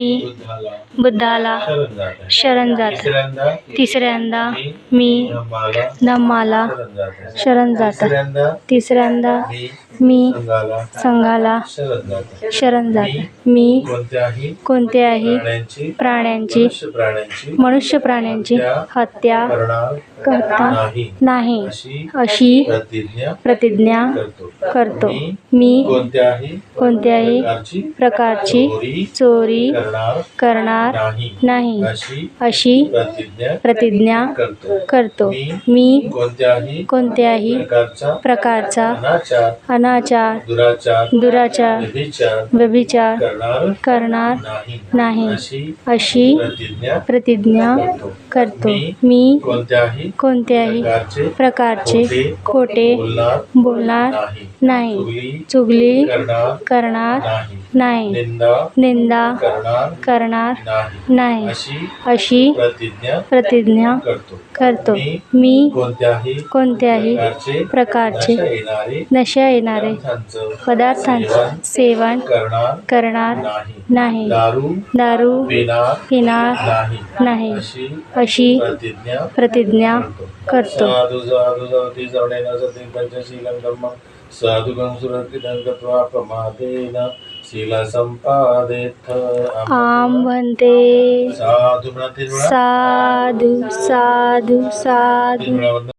मी बुद्धाला शरण जात. तिसऱ्यांदा मी धम्माला शरण जात. तिसऱ्यांदा मी संघाला शरण जात. मी कोणत्याही प्राण्यांची मनुष्य प्राण्यांची हत्या करता नाही अशी प्रतिज्ञा करतो. मी कोणत्याही कोणत्याही प्रकारची चोरी करणार करणार नाही. अशी प्रतिज्ञा करतो. मी कोणत्याही कोणत्याही प्रकारचा अनाचार दुराचार व्यभिचार करणार नाही. अशी प्रतिज्ञा करतो. मी कोणत्याही प्रकारचे खोटे बोलणार नाही. चुगली करणार नाही. निंदा करणार नाही. अशी प्रतिज्ञा करतो. मी कोणत्याही प्रकारचे नशा येणारे पदार्थांचं सेवन करणार नाही. दारू पिणार नाही. अशी प्रतिज्ञा करतो. साधु शील संपादेथ आम म्हणते साधु साधू साधू साधू।